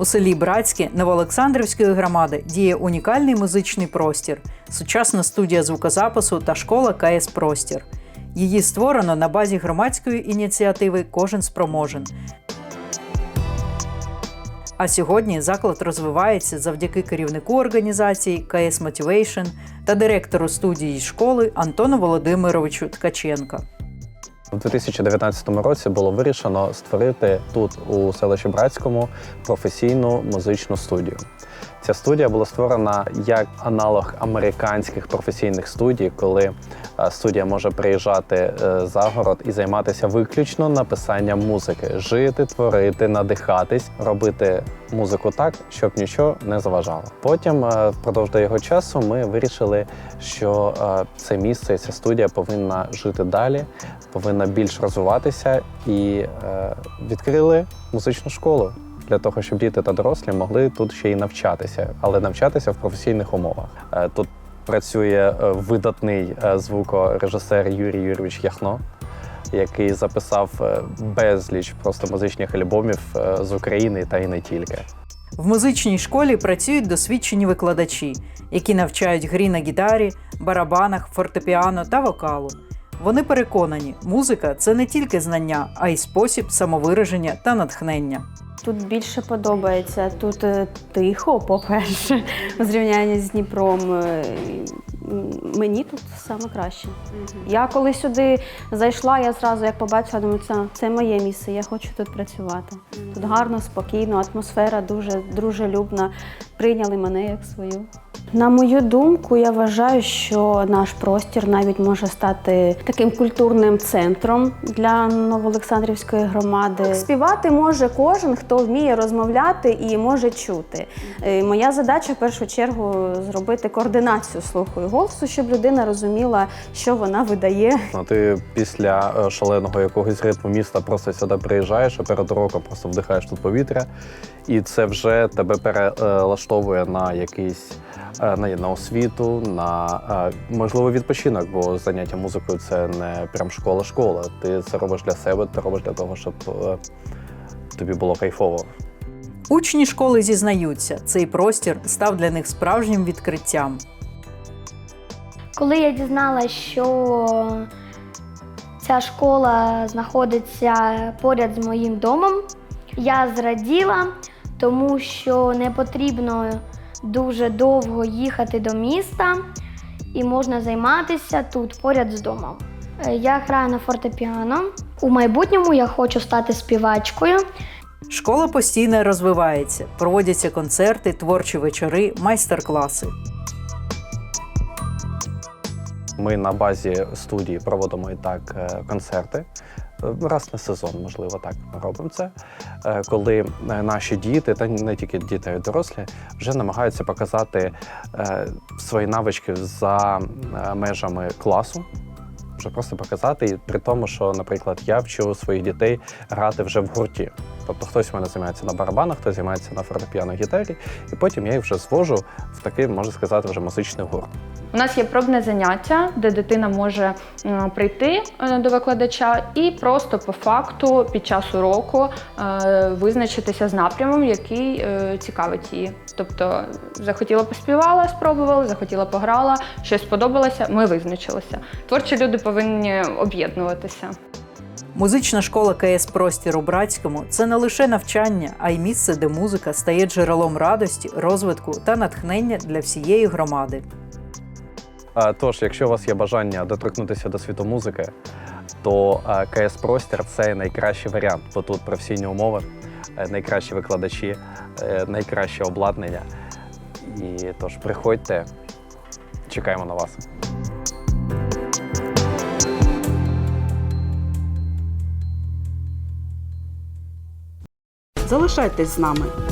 У селі Братське Новоолександрівської громади діє унікальний музичний простір, сучасна студія звукозапису та школа КС Простір. Її створено на базі громадської ініціативи Кожен спроможен. А сьогодні заклад розвивається завдяки керівнику організації КС Motivation та директору студії школи Антону Володимировичу Ткаченка. У 2019 році було вирішено створити тут, у селищі Братському, професійну музичну студію. Ця студія була створена як аналог американських професійних студій, коли е, студія може приїжджати е, за город і займатися виключно написанням музики, жити, творити, надихатись, робити музику так, щоб нічого не заважало. Потім, е, впродовж його часу, ми вирішили, що це місце, ця студія повинна жити далі, повинна більш розвиватися і відкрили музичну школу для того, щоб діти та дорослі могли тут ще й навчатися, але навчатися в професійних умовах. Е, Тут працює е, видатний е, звукорежисер Юрій Юрійович Яхно, який записав безліч просто музичних альбомів з України та й не тільки. В музичній школі працюють досвідчені викладачі, які навчають грі на гітарі, барабанах, фортепіано та вокалу. Вони переконані, музика це не тільки знання, а й спосіб самовираження та натхнення. Тут більше подобається. Тут е, тихо, по-перше, у зрівнянні з Дніпром. Е, Мені тут саме краще. Я коли сюди зайшла, я зразу як побачила, думаю, це, це моє місце, я хочу тут працювати. Тут гарно, спокійно, атмосфера дуже дружелюбна. Прийняли мене як свою. На мою думку, я вважаю, що наш простір навіть може стати таким культурним центром для Новоолександрівської громади. Співати може кожен, хто вміє розмовляти і може чути. Е, Моя задача в першу чергу зробити координацію слуху і голосу, щоб людина розуміла, що вона видає. Ну, ти після е, шаленого якогось ритму міста просто сюди приїжджаєш, а перед уроком просто вдихаєш тут повітря, і це вже тебе перелаштовує на якийсь е, на, на освіту, на е, можливо відпочинок, бо заняття музикою це не прям школа-школа. Ти це робиш для себе, ти робиш для того, щоб е, тобі було кайфово. Учні школи зізнаються, цей простір став для них справжнім відкриттям. Коли я дізналася, що ця школа знаходиться поряд з моїм домом, я зраділа, тому що не потрібно дуже довго їхати до міста і можна займатися тут поряд з домом. Е, Я граю на фортепіано. У майбутньому я хочу стати співачкою. Школа постійно розвивається, проводяться концерти, творчі вечори, майстер-класи. Ми на базі студії проводимо і так е, концерти. Е, Раз на сезон, можливо, так ми робимо це. Е, Коли наші діти, та не тільки діти, а й дорослі, вже намагаються показати свої навички за межами класу. Вже просто показати, і при тому, що, наприклад, я вчу своїх дітей грати вже в гурті. Тобто хтось у мене займається на барабанах, хтось займається на фортепіано гітарі, і потім я їх вже звожу в такий, можна сказати, вже музичний гурт. У нас є пробне заняття, де дитина може прийти е, до викладача і просто по факту під час уроку е, визначитися з напрямом, який е, цікавить її. Тобто захотіла поспівала, спробувала, захотіла пограла, щось сподобалося, ми визначилися. Творчі люди повинні об'єднуватися. Музична школа КС Простір у Братському це не лише навчання, а й місце, де музика стає джерелом радості, розвитку та натхнення для всієї громади. Тож, якщо у вас є бажання доторкнутися до світу музики, то КС Простір це найкращий варіант, бо тут професійні умови, е, найкращі викладачі, е, найкраще обладнання. І тож приходьте, чекаємо на вас. Залишайтесь з нами.